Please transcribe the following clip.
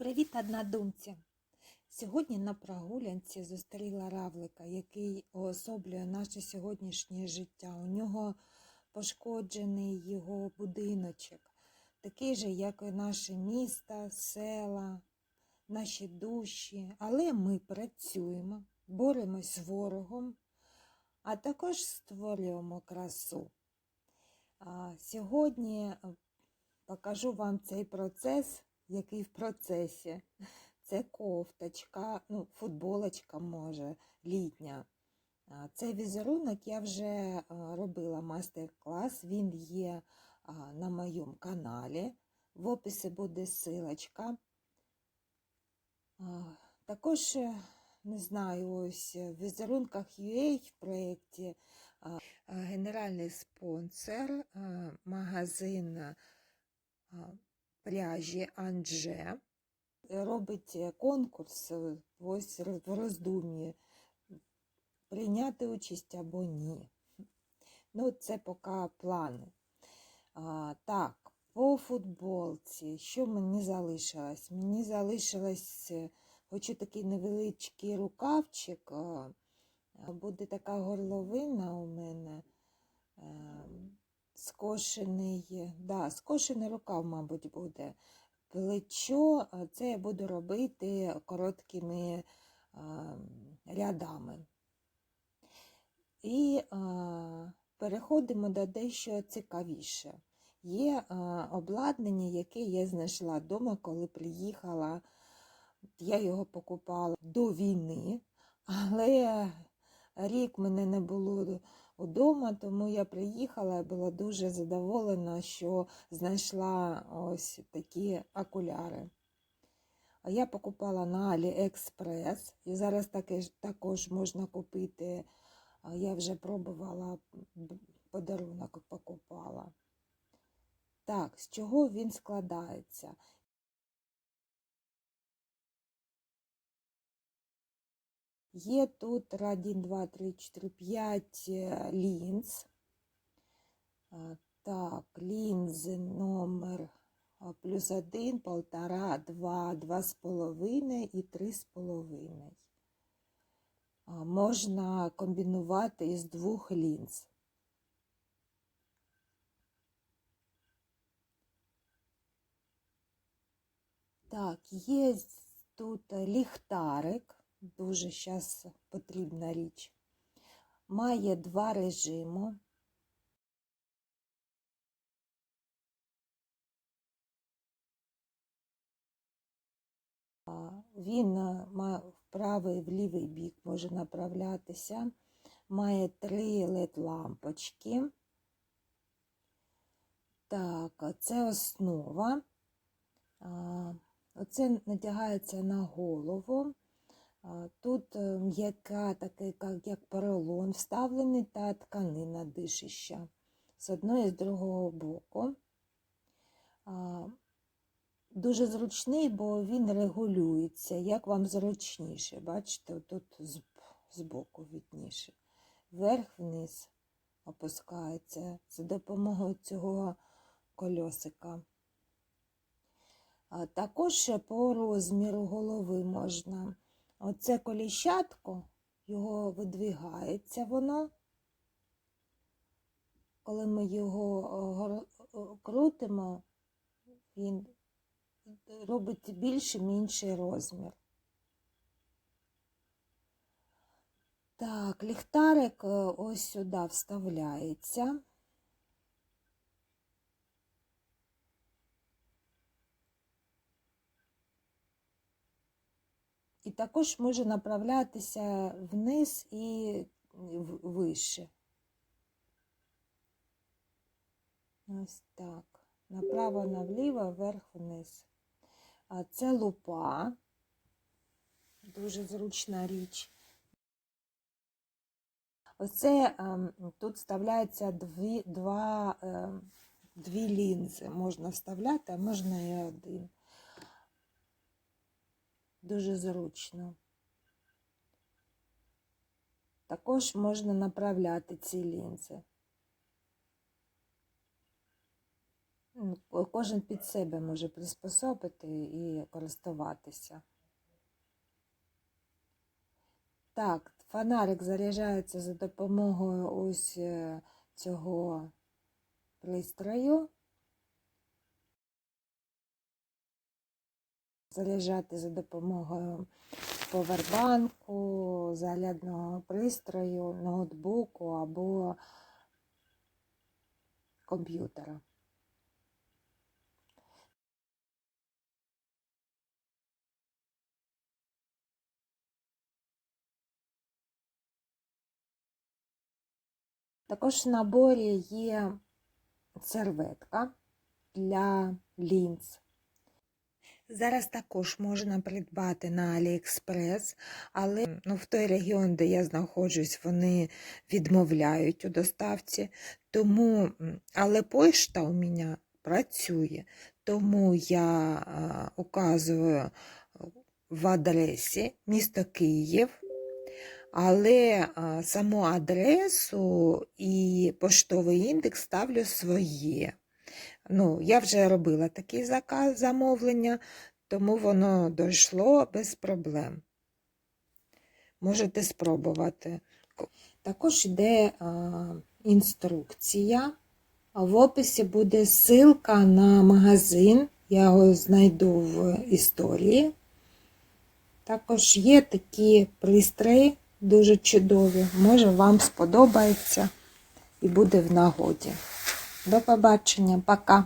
Привіт, однодумці! Сьогодні на прогулянці зустріла равлика, який уособлює наше сьогоднішнє життя. У нього пошкоджений його будиночок, такий же, як і наше міста, села, наші душі. Але ми працюємо, боремось з ворогом, а також створюємо красу. Сьогодні покажу вам цей процес, який в процесі. Це кофточка, ну, футболочка може, літня. Цей візерунок я вже е, робила мастер-клас, він є на моєму каналі. В описі буде силочка. Також, е, не знаю, ось в візерунках UA в проєкті генеральний спонсор, магазин пряжі Анже робить конкурс е, ось в роздумі прийняти участь або ні. Ну, це поки плани. А, так, по футболці, що мені залишилось? Мені залишилось, е, хочу такий невеличкий рукавчик, буде така горловина у мене. Скошений, да, скошений рукав, мабуть, буде. Плечо це я буду робити короткими рядами. І переходимо до дещо цікавіше. Є обладнання, яке я знайшла вдома, коли приїхала. Я його покупала до війни, але рік мене не було вдома, тому я приїхала і була дуже задоволена, що знайшла ось такі окуляри. Я покупала на AliExpress, і зараз також можна купити, я вже пробувала подарунок покупала. Так, з чого він складається? Є тут 1, 2, 3, 4, 5 е, лінз. Так, лінзи номер плюс 1, полтора, 2, 2,5 і 3,5. А, Можна комбінувати із двох лінз. Так, є тут ліхтарик, дуже зараз потрібна річ. Має два режими. Він е, ма- в правий і в лівий бік може направлятися. Має три LED-лампочки. Так, це основа. Оце надягається на голову. Тут е, м'яка, такий, як, поролон вставлений та тканина дишища з одного і з другого боку. Дуже зручний, бо він регулюється, як вам зручніше. Бачите, тут збоку видніше. Вверх-вниз опускається за допомогою цього кольосика. Також по розміру голови можна. Оце коліщатко, його видвигається воно. Коли ми його крутимо, він робить більший менший розмір. Так, ліхтарик ось сюди вставляється. І також може направлятися вниз і вище. Ось так. Направо, наліво, вверх, вниз. А це лупа. Дуже зручна річ. Оце ем, тут вставляється дві, два, ем, дві лінзи. Можна вставляти, а можна і один. Дуже зручно. Також можна направляти ці лінзи. кожен під себе може приспособити і користуватися. Так, фонарик заряджається за допомогою ось е, цього пристрою. Заряджати за допомогою повербанку, зарядного пристрою, ноутбуку або комп'ютера. Також в наборі є серветка для лінз. Зараз також можна придбати на AliExpress, але ну, в той регіон, де я знаходжусь, вони відмовляють у доставці. Тому, але пошта у мене працює, тому я а, указую в адресі місто Київ. Але а, саму адресу і поштовий індекс ставлю своє. Ну, я вже робила такий заказ замовлення, тому воно дійшло без проблем. Можете спробувати. Також йде а, інструкція. А в описі буде ссылка на магазин. Я його знайду в історії. Також є такі пристрої, дуже чудові. Може, вам сподобається і буде в нагоді. До побачення, пока!